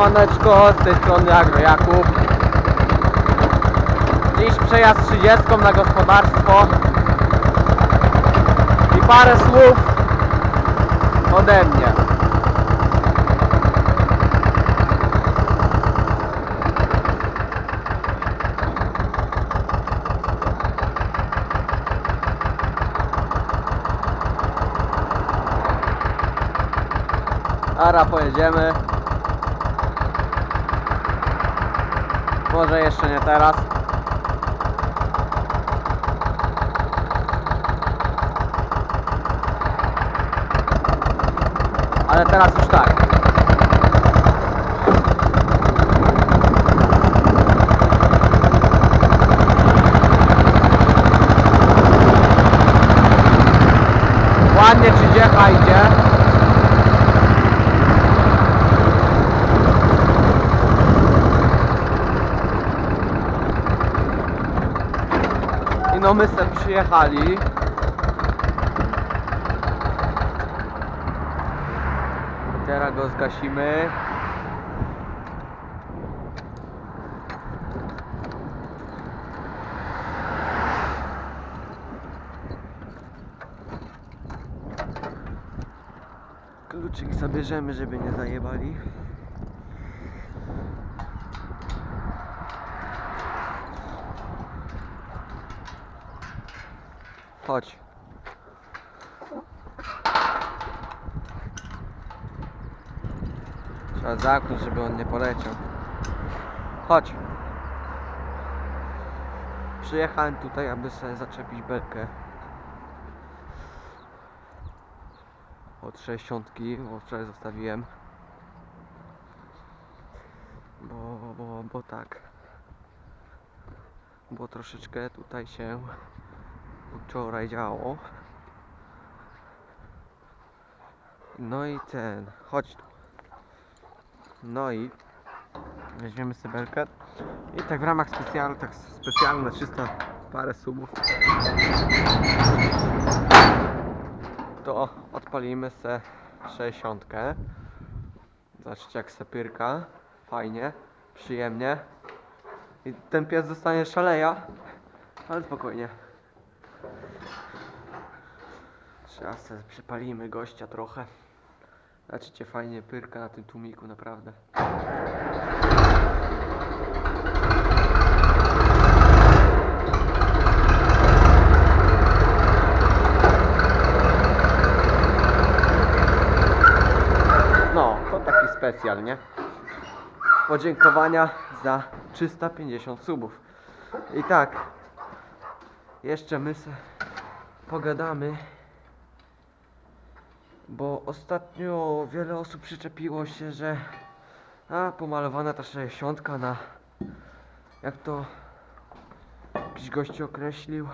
Siemaneczko, z tej strony Agro Jakub. Dziś przejazd 30 na gospodarstwo i parę słów ode mnie. Ara, pojedziemy. Może jeszcze nie teraz. Ale teraz już tak. Ładnie czy dziecha idzie. I no my przyjechali. Teraz go zgasimy. Kluczyk zabierzemy, żeby nie zajebali. Chodź. Trzeba zamknąć, żeby on nie poleciał. Chodź. Przyjechałem tutaj, aby sobie zaczepić belkę. Od 60, bo wczoraj zostawiłem. Bo, bo, bo tak. Bo troszeczkę tutaj się wczoraj działo. No i ten, chodź tu. No i weźmiemy sebelkę. I tak w ramach specjalu, tak specjalne 300 parę subów. To odpalimy se 60. Zobaczcie jak se pyrka. Fajnie, przyjemnie. I ten pies zostanie szaleja. Ale spokojnie. Teraz sobie przypalimy gościa trochę. Zobaczycie fajnie pyrka na tym tłumiku, naprawdę. No, to taki specjal, nie? Podziękowania za 350 subów. I tak, jeszcze my se pogadamy bo ostatnio wiele osób przyczepiło się, że a pomalowana ta 60 na jak to jakiś gość określił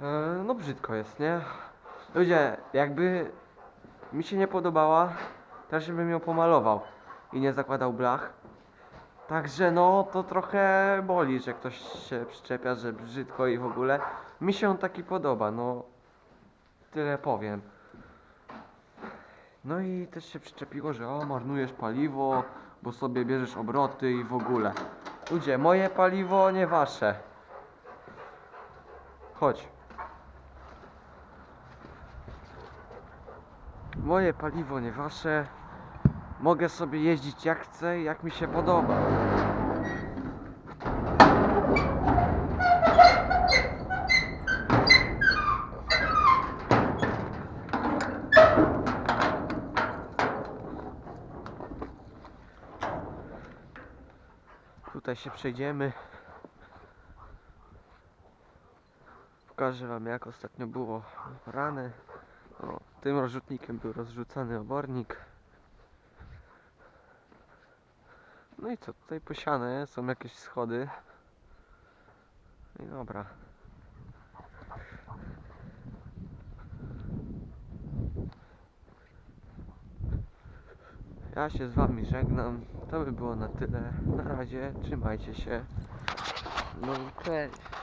e, no brzydko jest, nie? Ludzie, jakby mi się nie podobała, też bym ją pomalował i nie zakładał blach. Także no to trochę boli, że ktoś się przyczepia, że brzydko i w ogóle. Mi się taki podoba, no tyle powiem. No i też się przyczepiło, że o, marnujesz paliwo, bo sobie bierzesz obroty i w ogóle. Ludzie, moje paliwo, nie wasze. Chodź. Moje paliwo, nie wasze. Mogę sobie jeździć jak chcę jak mi się podoba. Tutaj się przejdziemy. Pokażę wam jak ostatnio było rane. Tym rozrzutnikiem był rozrzucany obornik. No i co, tutaj posiane są jakieś schody. No I dobra. Ja się z wami żegnam. To by było na tyle. Na razie, trzymajcie się. No i cześć.